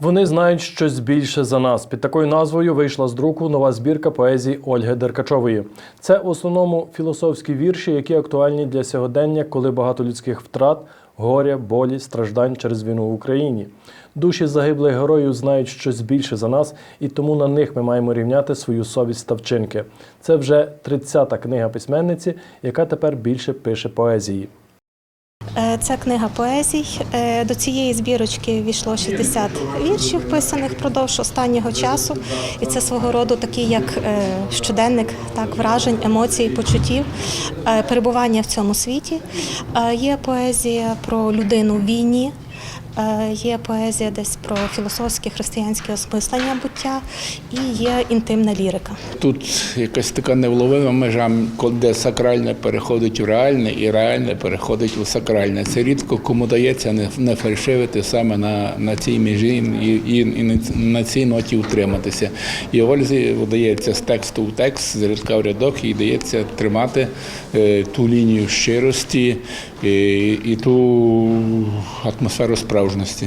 Вони знають щось більше за нас. Під такою назвою вийшла з друку нова збірка поезії Ольги Деркачової. Це в основному філософські вірші, які актуальні для сьогодення, коли багато людських втрат, горя, болі, страждань через війну в Україні. Душі загиблих героїв знають щось більше за нас, і тому на них ми маємо рівняти свою совість та вчинки. Це вже 30-та книга письменниці, яка тепер більше пише поезії. Е, Це книга поезій. Е, До цієї збірочки війшло 60 віршів, писаних впродовж останнього часу. І це свого роду такий як е, щоденник так, вражень, емоцій, почуттів, перебування в цьому світі. Є поезія про людину в війні. Е, Є поезія десь про філософське християнське осмислення буття і є інтимна лірика. Тут якась така невловима межа, де сакральне переходить у реальне, і реальне переходить у сакральне. Це рідко кому дається не, фальшивити саме на, на цій межі і, і, і на- цій ноті утриматися. І Ользі вдається з тексту в текст, з рядка в рядок, їй дається тримати е, ту лінію щирості і, і ту атмосферу справжності.